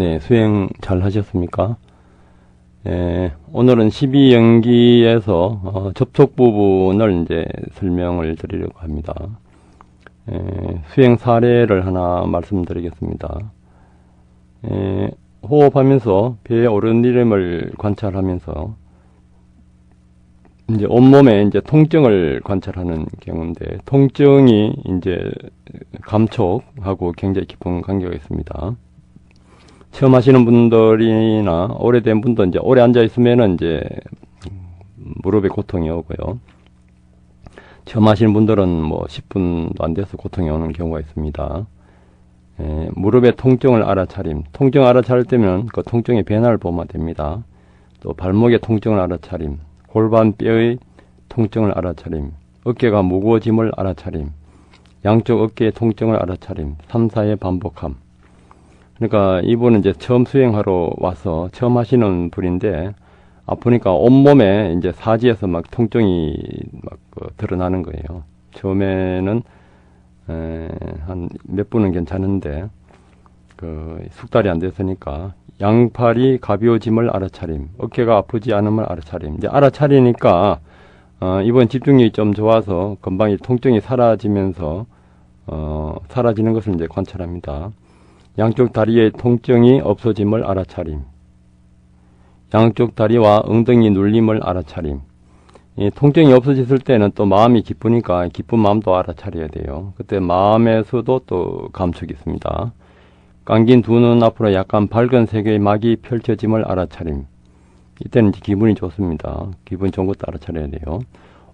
네, 수행 잘 하셨습니까? 예, 오늘은 12연기에서 어, 접촉 부분을 이제 설명을 드리려고 합니다. 예, 수행 사례를 하나 말씀드리겠습니다. 예, 호흡하면서 배의 오르내림을 관찰하면서 이제 온몸에 이제 통증을 관찰하는 경우인데 통증이 이제 감촉하고 굉장히 깊은 관계가 있습니다. 처음 하시는 분들이나 오래된 분도 이제 오래 앉아 있으면은 이제 무릎에 고통이 오고요. 처음 하시는 분들은 뭐 10분도 안 돼서 고통이 오는 경우가 있습니다. 에, 무릎의 통증을 알아차림. 통증 알아차릴 때면 그 통증의 변화를 보면 됩니다. 또 발목의 통증을 알아차림. 골반 뼈의 통증을 알아차림. 어깨가 무거워짐을 알아차림. 양쪽 어깨의 통증을 알아차림. 3, 4의 반복함. 그러니까 이분은 이제 처음 수행하러 와서 처음 하시는 분인데 아프니까 온몸에 이제 사지에서 막 통증이 막그 드러나는 거예요. 처음에는 한 몇 분은 괜찮은데 그 숙달이 안 됐으니까 양팔이 가벼워짐을 알아차림, 어깨가 아프지 않음을 알아차림. 이제 알아차리니까 어, 이번 집중력이 좀 좋아서 금방 이 통증이 사라지면서 어, 사라지는 것을 이제 관찰합니다. 양쪽 다리의 통증이 없어짐을 알아차림. 양쪽 다리와 엉덩이 눌림을 알아차림. 이 통증이 없어졌을 때는 또 마음이 기쁘니까 기쁜 마음도 알아차려야 돼요. 그때 마음에서도 또 감촉이 있습니다. 감긴 두 눈 앞으로 약간 밝은 색의 막이 펼쳐짐을 알아차림. 이때는 기분이 좋습니다. 기분 좋은 것도 알아차려야 돼요.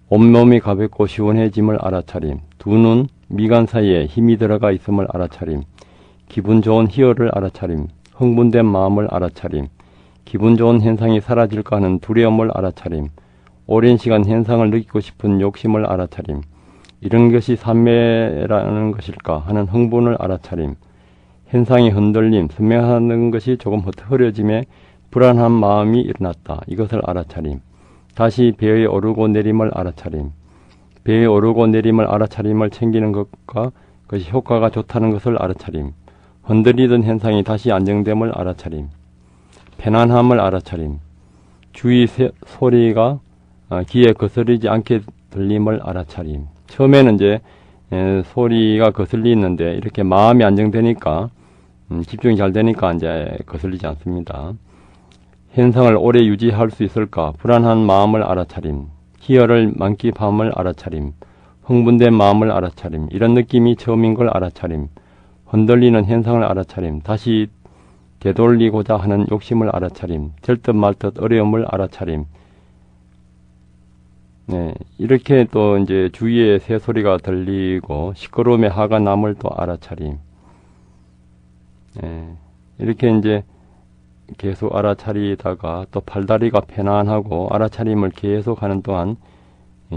온몸이 가볍고 시원해짐을 알아차림. 두 눈, 미간 사이에 힘이 들어가 있음을 알아차림. 기분 좋은 희열을 알아차림. 흥분된 마음을 알아차림. 기분 좋은 현상이 사라질까 하는 두려움을 알아차림. 오랜 시간 현상을 느끼고 싶은 욕심을 알아차림. 이런 것이 삼매라는 것일까 하는 흥분을 알아차림. 현상이 흔들림, 선명하는 것이 조금 흐려짐에 불안한 마음이 일어났다. 이것을 알아차림. 다시 배의 오르고 내림을 알아차림. 배의 오르고 내림을 알아차림을 챙기는 것과 그것이 효과가 좋다는 것을 알아차림. 흔들리던 현상이 다시 안정됨을 알아차림. 편안함을 알아차림. 주위 세, 소리가 어, 귀에 거스르지 않게 들림을 알아차림. 처음에는 이제 에, 소리가 거슬리는데 이렇게 마음이 안정되니까 음, 집중이 잘 되니까 이제 거슬리지 않습니다. 현상을 오래 유지할 수 있을까? 불안한 마음을 알아차림. 희열을 만끽함을 알아차림. 흥분된 마음을 알아차림. 이런 느낌이 처음인 걸 알아차림. 흔들리는 현상을 알아차림. 다시 되돌리고자 하는 욕심을 알아차림. 될 듯 말 듯 어려움을 알아차림. 네, 이렇게 또 이제 주위에 새소리가 들리고 시끄러움의 하가 남을 또 알아차림. 네, 이렇게 이제 계속 알아차리다가 또 팔다리가 편안하고 알아차림을 계속 하는 동안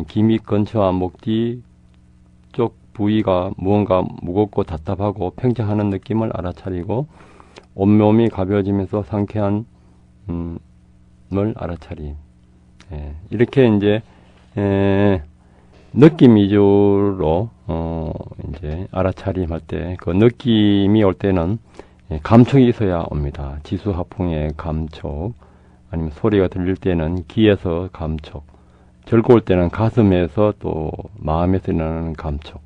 기믹 근처와 목뒤쪽 부위가 무언가 무겁고 답답하고 팽창하는 느낌을 알아차리고 온몸이 가벼워지면서 상쾌한 음, 을 알아차림. 예, 이렇게 이제 에, 느낌 위주로 어, 이제 알아차림 할 때 그 느낌이 올 때는 예, 감촉이 있어야 옵니다. 지수 하풍의 감촉, 아니면 소리가 들릴 때는 귀에서 감촉, 즐거울 때는 가슴에서 또 마음에서 일어나는 감촉.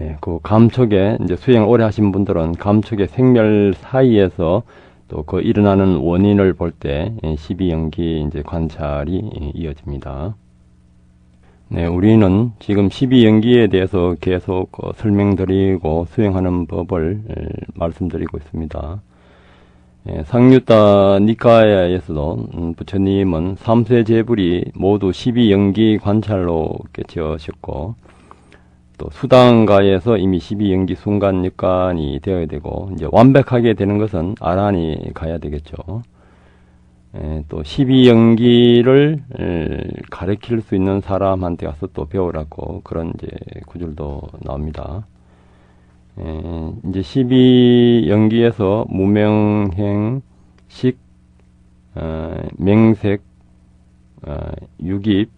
예, 그 감촉에 이제 수행을 오래 하신 분들은 감촉의 생멸 사이에서 또 그 일어나는 원인을 볼때 12연기 예, 이제 관찰이 예, 이어집니다. 네, 우리는 지금 12연기에 대해서 계속 어, 설명드리고 수행하는 법을 말씀드리고 있습니다. 예, 상유타 니카야에서도 음, 부처님은 삼세 제불이 모두 12연기 관찰로 깨치셨고 또 수당가에서 이미 12연기 순간 육간이 되어야 되고 이제 완벽하게 되는 것은 아란이 가야 되겠죠. 에, 또 12연기를 가르칠 수 있는 사람한테 가서 또 배우라고 그런 이제 구절도 나옵니다. 에, 이제 12연기에서 무명행, 식, 어, 맹색, 어, 유깁,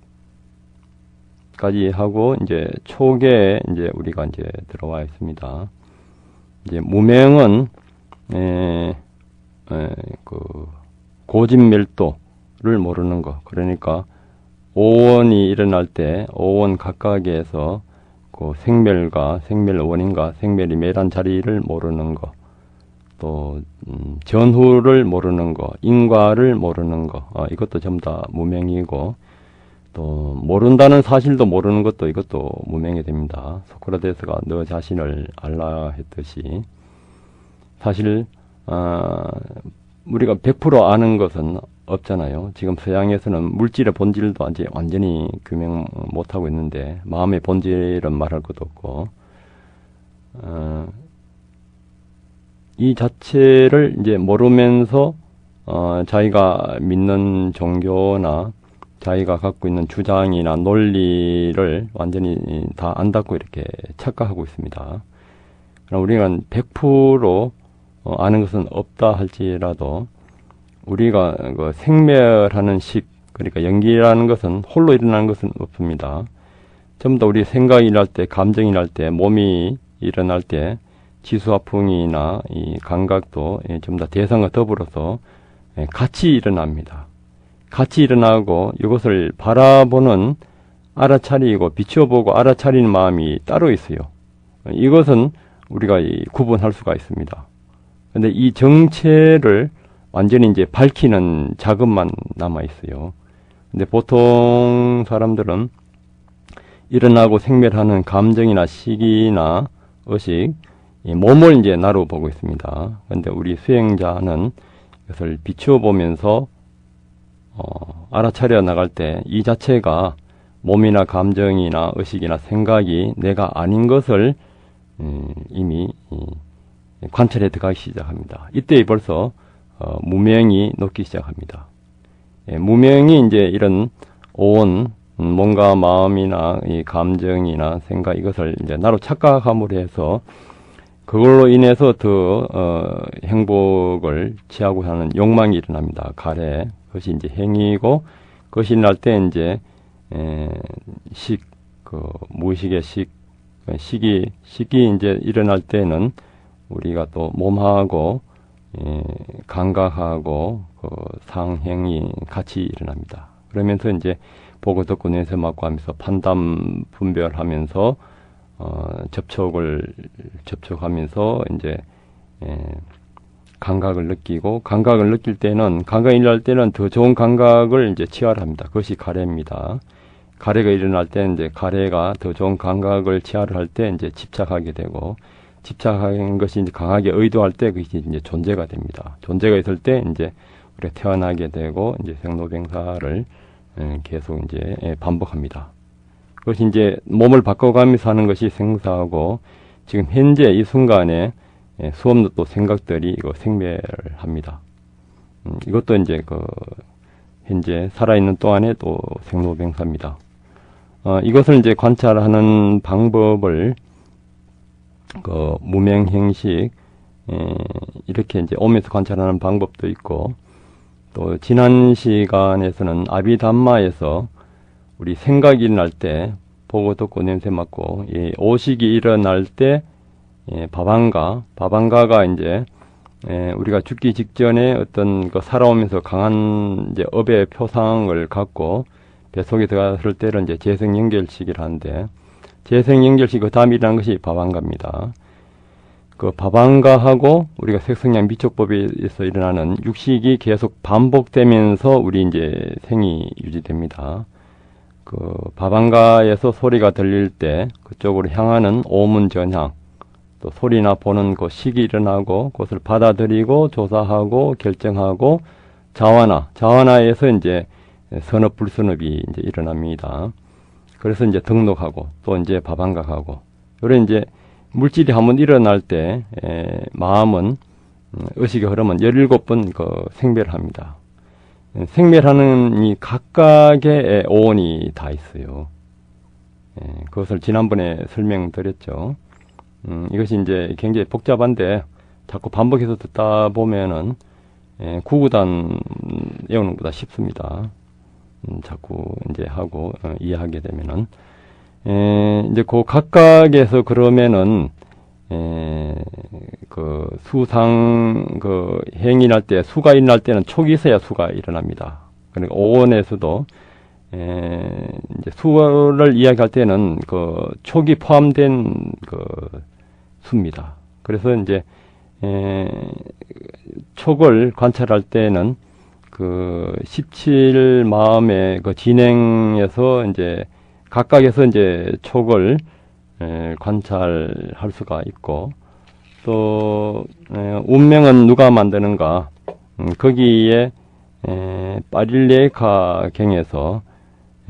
까지 하고 이제 초계에 이제 우리가 이제 들어와 있습니다. 이제 무명은 에, 에, 그 고진멸도를 모르는 거. 그러니까 오원이 일어날 때 오원 각각에서 그 생멸과 생멸 원인과 생멸이 매란 자리를 모르는 거. 또 음, 전후를 모르는 거, 인과를 모르는 거, 어, 이것도 전부 다 무명이고 또 모른다는 사실도 모르는 것도 이것도 무명이 됩니다. 소크라테스가 너 자신을 알라 했듯이 사실 어, 우리가 100% 아는 것은 없잖아요. 지금 서양에서는 물질의 본질도 완전히, 완전히 규명 못하고 있는데 마음의 본질은 말할 것도 없고 어, 이 자체를 이제 모르면서 어, 자기가 믿는 종교나 자기가 갖고 있는 주장이나 논리를 완전히 다 안다고 이렇게 착각하고 있습니다. 그럼 우리가 100% 어, 아는 것은 없다 할지라도 우리가 그 생멸하는 식, 그러니까 연기라는 것은 홀로 일어나는 것은 없습니다. 전부 다 우리 생각이 일어날 때, 감정이 일어날 때, 몸이 일어날 때, 지수화풍이나 이 감각도 예, 전부 다 대상과 더불어서 예, 같이 일어납니다. 같이 일어나고 이것을 바라보는 알아차리고 비춰보고 알아차리는 마음이 따로 있어요. 이것은 우리가 이 구분할 수가 있습니다. 근데 이 정체를 완전히 이제 밝히는 작업만 남아 있어요. 근데 보통 사람들은 일어나고 생멸하는 감정이나 시기나 의식, 이 몸을 이제 나로 보고 있습니다. 근데 우리 수행자는 이것을 비추어 보면서 어, 알아차려 나갈 때 이 자체가 몸이나 감정이나 의식이나 생각이 내가 아닌 것을 음, 이미 이, 관찰해 들어가기 시작합니다. 이때 벌써 어, 무명이 녹기 시작합니다. 예, 무명이 이제 이런 온 음, 뭔가 마음이나 이 감정이나 생각 이것을 이제 나로 착각함으로 해서 그걸로 인해서 더 어, 행복을 취하고 하는 욕망이 일어납니다. 가래 그것이 이제 행위고 그것이 날 때 이제 에, 식, 그 무의식의 식, 식이 식이 이제 일어날 때는 우리가 또 몸하고 예, 감각하고 그 상행이 같이 일어납니다. 그러면서 이제 보고 듣고 내세 맞고 하면서 판단 분별하면서 어, 접촉을 접촉하면서 이제 예, 감각을 느끼고 감각을 느낄 때는 감각이 일어날 때는 더 좋은 감각을 이제 취하를 합니다. 그것이 가래입니다. 가래가 일어날 때 이제 가래가 더 좋은 감각을 취하를 할때 이제 집착하게 되고 집착하는 것이 이제 강하게 의도할 때 그것이 이제 존재가 됩니다. 존재가 있을 때 이제 우리가 태어나게 되고 이제 생로병사를 예, 계속 이제 예, 반복합니다. 그것이 이제 몸을 바꿔가면서 하는 것이 생사하고 지금 현재 이 순간에 예, 수없는 또 생각들이 이거 생멸합니다. 음, 이것도 이제 그 현재 살아있는 동안에 또 생로병사입니다. 어, 이것을 이제 관찰하는 방법을 그 무명 형식 에, 이렇게 이제 오면서 관찰하는 방법도 있고 또 지난 시간에서는 아비담마에서 우리 생각이 일어날 때 보고 듣고 냄새 맡고 이 오식이 일어날 때 예, 바방가 바방가가 이제 예, 우리가 죽기 직전에 어떤 그 살아오면서 강한 이제 업의 표상을 갖고 뱃속에 들어갔을 때는 이제 재생 연결식이라 하는데 재생 연결식 그 다음이라는 것이 바방가입니다. 그 바방가하고 우리가 색성량 미촉법에서 일어나는 육식이 계속 반복되면서 우리 이제 생이 유지됩니다. 그 바방가에서 소리가 들릴 때 그쪽으로 향하는 오문 전향 또 소리나 보는 그 식이 일어나고 그것을 받아들이고 조사하고 결정하고 자완화 자완화에서 이제 선업 불선업이 이제 일어납니다. 그래서 이제 등록하고 또 이제 바방각하고 요런 이제 물질이 한번 일어날 때 에, 마음은 음, 의식의 흐름은 17번 그 생멸합니다. 생멸하는 이 각각의 오온이 다 있어요. 예, 그것을 지난번에 설명드렸죠. 음, 이것이 이제 굉장히 복잡한데 자꾸 반복해서 듣다 보면은 예, 구구단 외우는 것보다 쉽습니다. 음, 자꾸 이제 하고 어, 이해하게 되면은 에, 이제 그 각각에서 그러면은 에, 그 수상 그날때 수가 일어날 때는 있어야 수가 일어납니다. 그러니까 오원에서도 에, 이제 수를 이야기할 때는 그 촉이 포함된 그 수입니다. 그래서 이제 에, 촉을 관찰할 때는 그 17 마음의 그 진행에서 이제 각각에서 이제 촉을 에, 관찰할 수가 있고 또 에, 운명은 누가 만드는가 음, 거기에 에, 파릴레카 경에서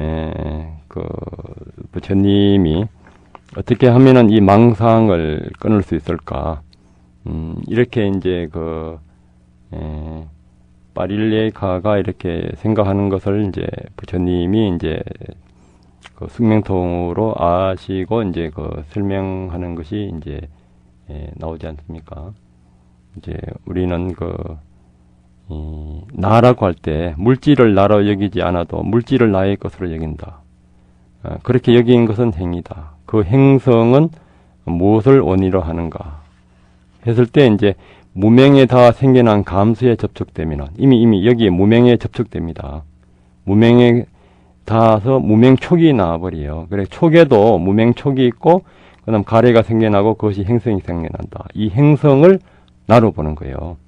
에, 그 부처님이 어떻게 하면은 이 망상을 끊을 수 있을까 음, 이렇게 이제 그 에, 파릴레카가 이렇게 생각하는 것을 이제 부처님이 이제 그 숙명통으로 아시고 이제 그 설명하는 것이 이제 예, 나오지 않습니까? 이제 우리는 그 이, 나라고 할 때 물질을 나로 여기지 않아도 물질을 나의 것으로 여긴다. 아, 그렇게 여긴 것은 행이다. 그 행성은 무엇을 원인으로 하는가 했을 때 이제 무명에 다 생겨난 감수에 접촉되면 이미 이미 여기에 무명에 접촉됩니다. 무명에 닿아서 무명 촉이 나와버려요. 그래 촉에도 무명 촉이 있고 그다음 가래가 생겨나고 그것이 행성이 생겨난다. 이 행성을 나로 보는 거예요.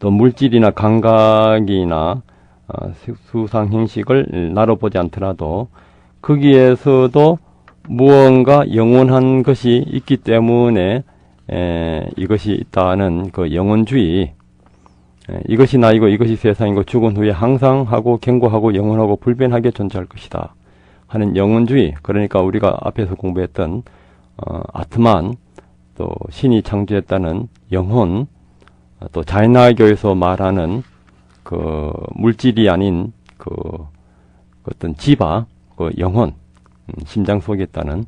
또 물질이나 감각이나 어, 수상 형식을 나로 보지 않더라도 거기에서도 무언가 영원한 것이 있기 때문에 에, 이것이 있다는 그 영원주의 에, 이것이 나이고 이것이 세상이고 죽은 후에 항상 하고 견고하고 영원하고 불변하게 존재할 것이다 하는 영원주의. 그러니까 우리가 앞에서 공부했던 어, 아트만 또 신이 창조했다는 영혼 또 자이나교에서 말하는 그 물질이 아닌 그 어떤 지바 그 영혼 음, 심장 속에 있다는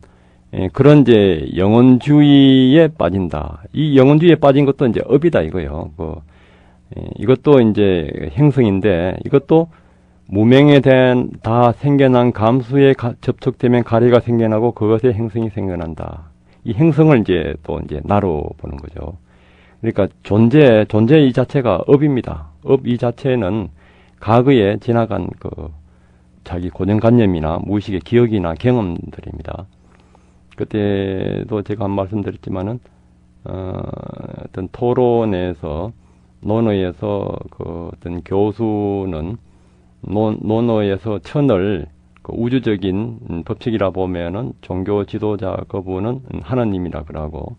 예, 그런 이제 영혼주의에 빠진다. 이 영혼주의에 빠진 것도 이제 업이다 이거요. 그 예, 이것도 이제 행성인데 이것도 무명에 대한 다 생겨난 감수에 가, 접촉되면 가래가 생겨나고 그것에 행성이 생겨난다. 이 행성을 이제 또 이제 나로 보는 거죠. 그러니까 존재 존재 이 자체가 업입니다. 업 이 자체는 과거에 지나간 그 자기 고정관념이나 무의식의 기억이나 경험들입니다. 그때도 제가 한 말씀드렸지만은 어, 어떤 토론에서 논어에서 그 어떤 교수는 논, 논어에서 천을 그 우주적인 법칙이라 보면은 종교 지도자 그분은 하나님이라 그러고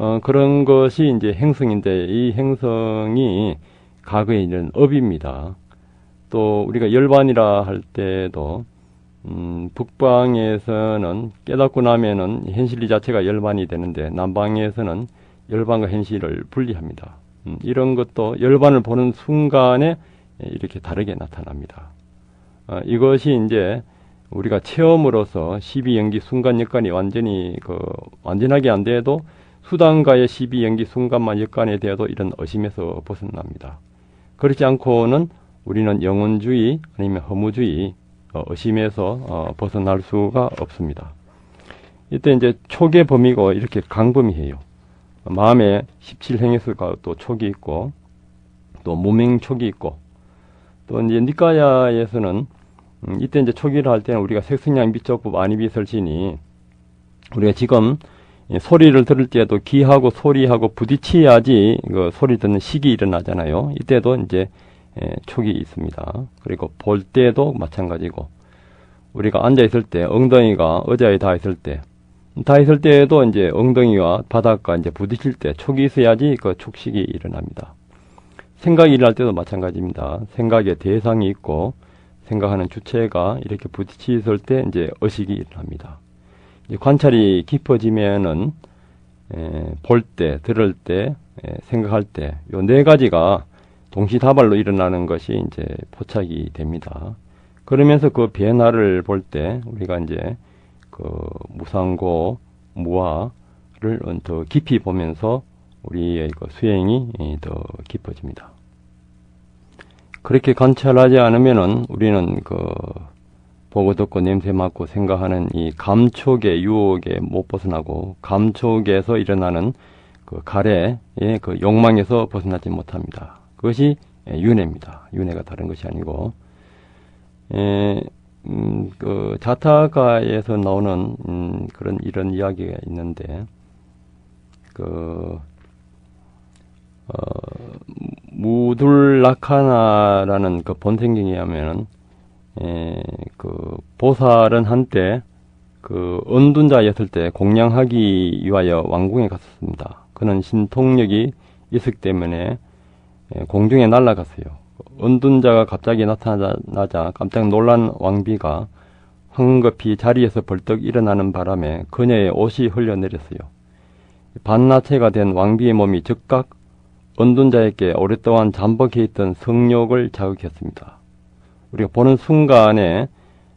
어, 그런 것이 이제 행성인데 이 행성이 과거에 있는 업입니다. 또 우리가 열반이라 할 때도 음, 북방에서는 깨닫고 나면은 현실 자체가 열반이 되는데 남방에서는 열반과 현실을 분리합니다. 음, 이런 것도 열반을 보는 순간에 이렇게 다르게 나타납니다. 어, 이것이 이제 우리가 체험으로서 12연기 순간 역간이 완전히 그 완전하게 안 돼도 수단과의 12연기 순간만 역간에 대해도 이런 의심에서 벗어납니다. 그렇지 않고는 우리는 영혼주의 아니면 허무주의 어, 의심에서 어, 벗어날 수가 없습니다. 이때 이제 촉의 범위가 이렇게 강범위해요. 마음에 17행에서가 또 촉이 있고 또 무명 촉이 있고 또 이제 니까야에서는 음, 이때 이제 촉이를 할 때는 우리가 색성량 미적법 안입이 설지니 우리가 지금 소리를 들을 때도 귀하고 소리하고 부딪혀야지 그 소리 듣는 식이 일어나잖아요. 이때도 이제 예, 촉이 있습니다. 그리고 볼 때도 마찬가지고 우리가 앉아 있을 때 엉덩이가 의자에 닿아 있을 때 닿아 있을 때에도 이제 엉덩이와 바닥과 이제 부딪힐 때 촉이 있어야지 그 촉식이 일어납니다. 생각이 일어날 때도 마찬가지입니다. 생각의 대상이 있고 생각하는 주체가 이렇게 부딪힐 때 이제 의식이 일어납니다. 관찰이 깊어지면은 예, 볼 때, 들을 때, 예, 생각할 때, 요 네 가지가 동시다발로 일어나는 것이 이제 포착이 됩니다. 그러면서 그 변화를 볼 때 우리가 이제 그 무상고 무화를 더 깊이 보면서 우리의 그 수행이 더 깊어집니다. 그렇게 관찰하지 않으면은 우리는 그 보고 듣고 냄새 맡고 생각하는 이 감촉의 유혹에 못 벗어나고 감촉에서 일어나는 그 가래의 그 욕망에서 벗어나지 못합니다. 그것이 윤회입니다. 윤회가 다른 것이 아니고 에, 음, 그 자타가에서 나오는 음, 그런 이런 이야기가 있는데 그 어, 무둘라카나라는 그 본생경에 하면은 에, 그 보살은 한때 그 언둔자였을 때 공양하기 위하여 왕궁에 갔었습니다. 그는 신통력이 있었기 때문에 에, 공중에 날아갔어요. 언둔자가 갑자기 나타나자 깜짝 놀란 왕비가 황급히 자리에서 벌떡 일어나는 바람에 그녀의 옷이 흘려내렸어요. 반나체가 된 왕비의 몸이 즉각 언둔자에게 오랫동안 잠복해 있던 성욕을 자극했습니다. 우리가 보는 순간에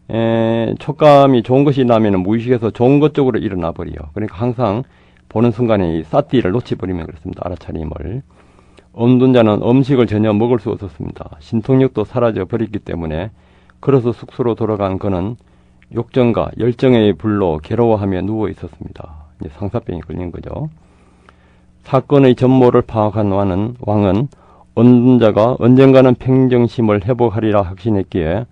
에, 촉감이 좋은 것이 나면 무의식에서 좋은 것 쪽으로 일어나 버려요. 그러니까 항상 보는 순간에 이 싸띠를 놓치버리면 그렇습니다. 알아차림을. 언둔자는 음식을 전혀 먹을 수 없었습니다. 신통력도 사라져 버렸기 때문에 걸어서 숙소로 돌아간 그는 욕정과 열정의 불로 괴로워하며 누워 있었습니다. 이제 상사병이 걸린 거죠. 사건의 전모를 파악한 왕은 언둔자가 언젠가는 평정심을 회복하리라 확신했기에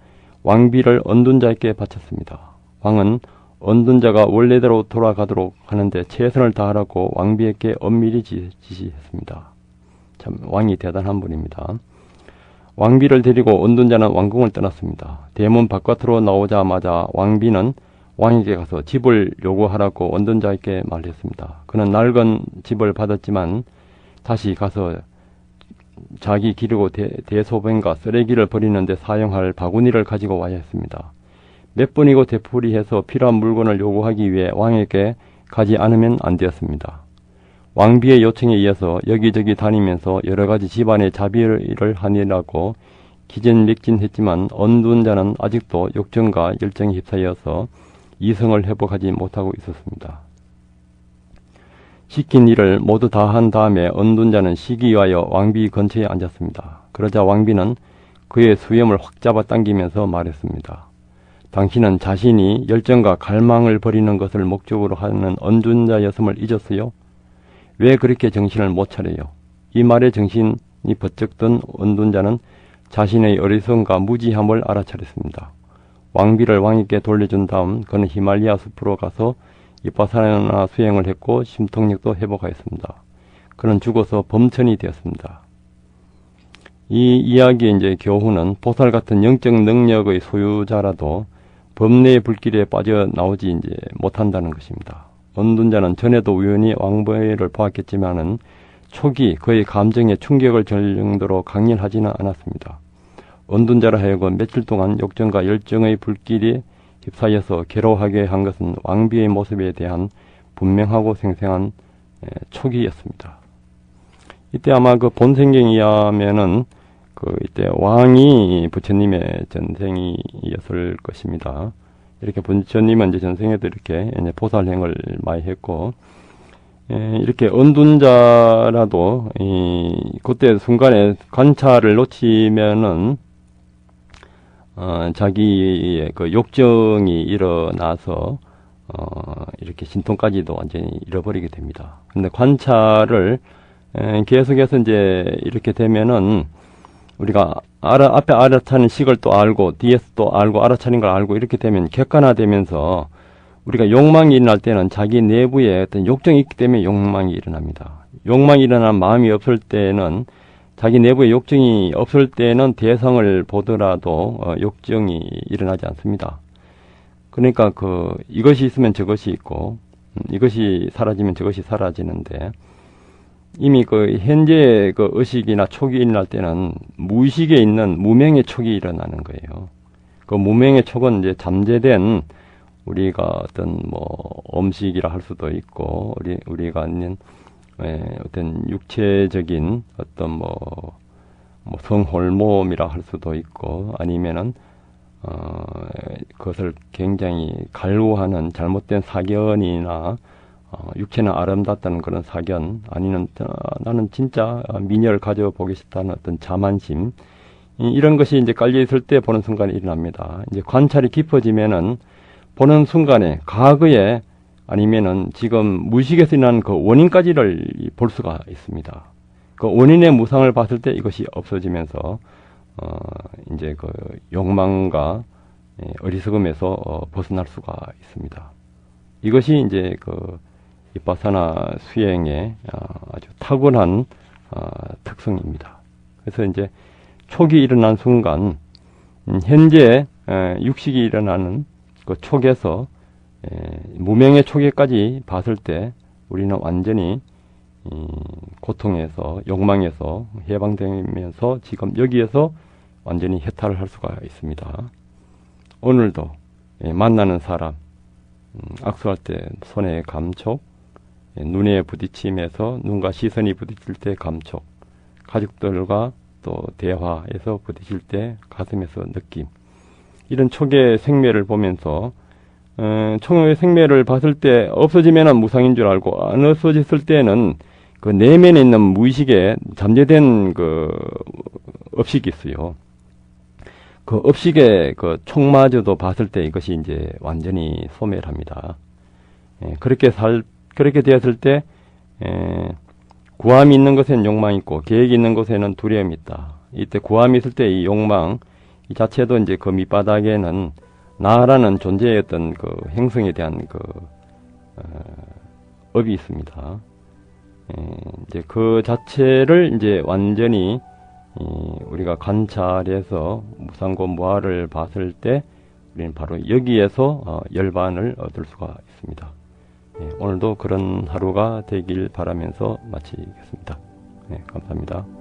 왕비를 언둔자에게 바쳤습니다. 왕은 언둔자가 원래대로 돌아가도록 하는데 최선을 다하라고 왕비에게 엄밀히 지시했습니다. 참 왕이 대단한 분입니다. 왕비를 데리고 언둔자는 왕궁을 떠났습니다. 대문 바깥으로 나오자마자 왕비는 왕에게 가서 집을 요구하라고 언둔자에게 말했습니다. 그는 낡은 집을 받았지만 다시 가서 자기 기르고 대, 대소변과 쓰레기를 버리는데 사용할 바구니를 가지고 와야 했습니다. 몇 번이고 되풀이해서 필요한 물건을 요구하기 위해 왕에게 가지 않으면 안 되었습니다. 왕비의 요청에 이어서 여기저기 다니면서 여러 가지 집안의 자비를 하니라고 기진맥진했지만 언둔 자는 아직도 욕정과 열정에 휩싸여서 이성을 회복하지 못하고 있었습니다. 시킨 일을 모두 다 한 다음에 언둔자는 시기 위하여 왕비 근처에 앉았습니다. 그러자 왕비는 그의 수염을 확 잡아 당기면서 말했습니다. 당신은 자신이 열정과 갈망을 버리는 것을 목적으로 하는 언둔자였음을 잊었어요? 왜 그렇게 정신을 못 차려요? 이 말에 정신이 버쩍 든 언둔자는 자신의 어리석음과 무지함을 알아차렸습니다. 왕비를 왕에게 돌려준 다음 그는 히말리아 숲으로 가서 이파사나 수행을 했고 심통력도 회복하였습니다. 그는 죽어서 범천이 되었습니다. 이 이야기의 이제 교훈은 보살 같은 영적 능력의 소유자라도 법내의 불길에 빠져나오지 이제 못한다는 것입니다. 언둔자는 전에도 우연히 왕보를 보았겠지만은 초기 그의 감정에 충격을 줄 정도로 강렬하지는 않았습니다. 언둔자라 하여금 며칠 동안 욕정과 열정의 불길이 휩싸여서 괴로워하게 한 것은 왕비의 모습에 대한 분명하고 생생한 초기였습니다. 이때 아마 그 본생경에 의하면은 그 이때 왕이 부처님의 전생이었을 것입니다. 이렇게 부처님은 이제 전생에도 이렇게 이제 보살행을 많이 했고 이렇게 언둔자라도 이 그때 순간에 관찰을 놓치면은 어, 자기의 그 욕정이 일어나서 어, 이렇게 신통까지도 완전히 잃어버리게 됩니다. 근데 관찰을 에, 계속해서 이제 이렇게 되면은 우리가 알아, 앞에 알아차는 식을 또 알고 뒤에서 또 알고 알아차는 걸 알고 이렇게 되면 객관화되면서 우리가 욕망이 일어날 때는 자기 내부에 어떤 욕정이 있기 때문에 욕망이 일어납니다. 욕망이 일어난 마음이 없을 때는 자기 내부에 욕정이 없을 때는 대상을 보더라도 어, 욕정이 일어나지 않습니다. 그러니까 그 이것이 있으면 저것이 있고 음, 이것이 사라지면 저것이 사라지는데 이미 그 현재 그 의식이나 촉이 일어날 때는 무의식에 있는 무명의 촉이 일어나는 거예요. 그 무명의 촉은 이제 잠재된 우리가 어떤 뭐 음식이라 할 수도 있고 우리 우리가 있는 예, 어떤 육체적인 어떤 뭐, 뭐 성홀몸이라 할 수도 있고 아니면은 어, 그것을 굉장히 갈구하는 잘못된 사견이나 어, 육체는 아름답다는 그런 사견 아니면 어, 나는 진짜 미녀를 가져보고 싶다는 어떤 자만심 이- 이런 것이 이제 깔려 있을 때 보는 순간에 일어납니다. 이제 관찰이 깊어지면은 보는 순간에 과거에 아니면은 지금 무의식에서 일어난 그 원인까지를 볼 수가 있습니다. 그 원인의 무상을 봤을 때 이것이 없어지면서 어 이제 그 욕망과 예, 어리석음에서 어, 벗어날 수가 있습니다. 이것이 이제 그 이빠사나 수행의 아, 아주 탁월한 아, 특성입니다. 그래서 이제 촉이 일어난 순간 음, 현재 에, 육식이 일어나는 그 촉에서 에, 무명의 촉에까지 봤을 때 우리는 완전히 이 고통에서 욕망에서 해방되면서 지금 여기에서 완전히 해탈을 할 수가 있습니다. 오늘도 예, 만나는 사람 음, 악수할 때 손의 감촉, 예, 눈에 부딪힘에서 눈과 시선이 부딪힐 때 감촉, 가족들과 또 대화에서 부딪힐 때 가슴에서 느낌, 이런 촉의 생매를 보면서 어, 촉의 생매를 봤을 때 없어지면은 무상인 줄 알고 안 없어졌을 때는 그 내면에 있는 무의식에 잠재된 그 업식이 있어요. 그 업식의 그 촉마저도 봤을 때 이것이 이제 완전히 소멸합니다. 예, 그렇게 살 그렇게 되었을 때 에, 구함이 있는 곳에는 욕망이 있고 계획이 있는 곳에는 두려움이 있다. 이때 구함이 있을 때 이 욕망 이 자체도 이제 그 밑바닥에는 나라는 존재의 어떤 그 행성에 대한 그 어, 업이 있습니다. 에, 이제 그 자체를 이제 완전히 이 우리가 관찰해서 무상고 무아를 봤을 때 우리는 바로 여기에서 어, 열반을 얻을 수가 있습니다. 예, 오늘도 그런 하루가 되길 바라면서 마치겠습니다. 네, 감사합니다.